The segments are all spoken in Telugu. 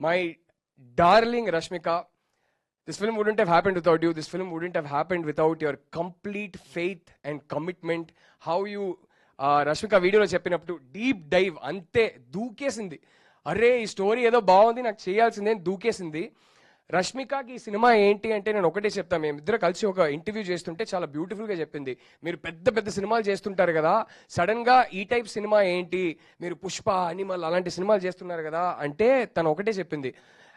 my darling Rashmika, this film wouldn't have happened without you. This film wouldn't have happened without your complete faith and commitment. How you, uh, Rashmika వీడియోలో చెప్పినప్పుడు డీప్ డైవ్ అంతే దూకేసింది అరే ఈ స్టోరీ ఏదో బాగుంది నాకు చేయాల్సిందే అని దూకేసింది రష్మికకి ఈ సినిమా ఏంటి అంటే నేను ఒకటే చెప్తాను మేమిద్దరు కలిసి ఒక ఇంటర్వ్యూ చేస్తుంటే చాలా బ్యూటిఫుల్గా చెప్పింది. మీరు పెద్ద పెద్ద సినిమాలు చేస్తుంటారు కదా సడన్గా ఈ టైప్ సినిమా ఏంటి మీరు పుష్ప అనిమల్ అలాంటి సినిమాలు చేస్తున్నారు కదా అంటే తను ఒకటే చెప్పింది.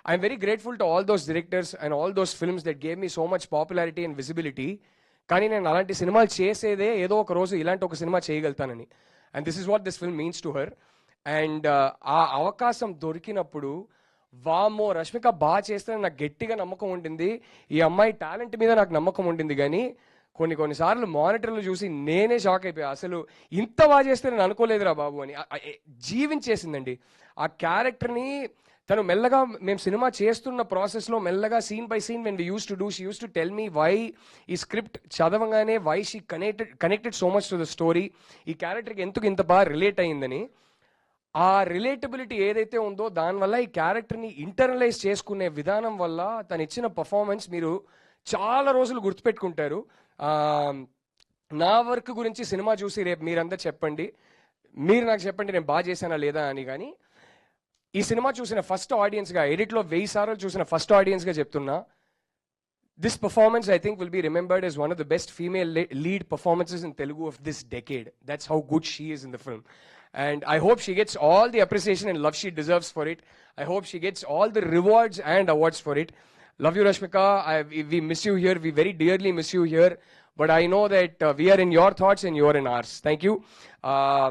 I'm very grateful to all those directors and all those films that gave me so much popularity and visibility కానీ నేను అలాంటి సినిమాలు చేసేదే ఏదో ఒక రోజు ఇలాంటి ఒక cinema చేయగలుగుతానని. And this is what this film means to her and ఆ అవకాశం దొరికినప్పుడు వామో రష్మిక బాగా చేస్తే నాకు గట్టిగా నమ్మకం ఉంటుంది ఈ అమ్మాయి టాలెంట్ మీద నాకు నమ్మకం ఉంటుంది కానీ కొన్ని కొన్నిసార్లు మానిటర్లు చూసి నేనే షాక్ అయిపోయా. అసలు ఇంత బాగా చేస్తే నేను అనుకోలేదురా బాబు అని. జీవించేసిందండి. ఆ క్యారెక్టర్ని తను మెల్లగా మేము సినిమా చేస్తున్న ప్రాసెస్లో మెల్లగా scene by scene when we used to do she used to tell me why ఈ script చదవగానే why she connected connected so much to the story. ఈ క్యారెక్టర్కి ఎందుకు ఇంత బాగా రిలేట్ అయ్యిందని. ఆ రిలేటబిలిటీ ఏదైతే ఉందో దానివల్ల ఈ క్యారెక్టర్ని ఇంటర్నలైజ్ చేసుకునే విధానం వల్ల తను ఇచ్చిన పర్ఫార్మెన్స్ మీరు చాలా రోజులు గుర్తుపెట్టుకుంటారు. నా వర్క్ గురించి సినిమా చూసి రేపు మీరందరూ చెప్పండి. మీరు నాకు చెప్పండి నేను బాగా చేశానా లేదా అని కానీ ఈ సినిమా చూసిన ఫస్ట్ ఆడియన్స్గా ఎడిట్లో వెయ్యి సార్లు చూసిన ఫస్ట్ ఆడియన్స్గా చెప్తున్నా this performance I think will be remembered is one of the best female lead performances in Telugu of this decade that's how good she is in the film and i hope she gets all the appreciation and love she deserves for it. I hope she gets all the rewards and awards for it. Love you rashmika. I, we- miss you here. We very dearly miss you here. But i know that uh, we are in your thoughts and you are in ours. Thank you. Uh,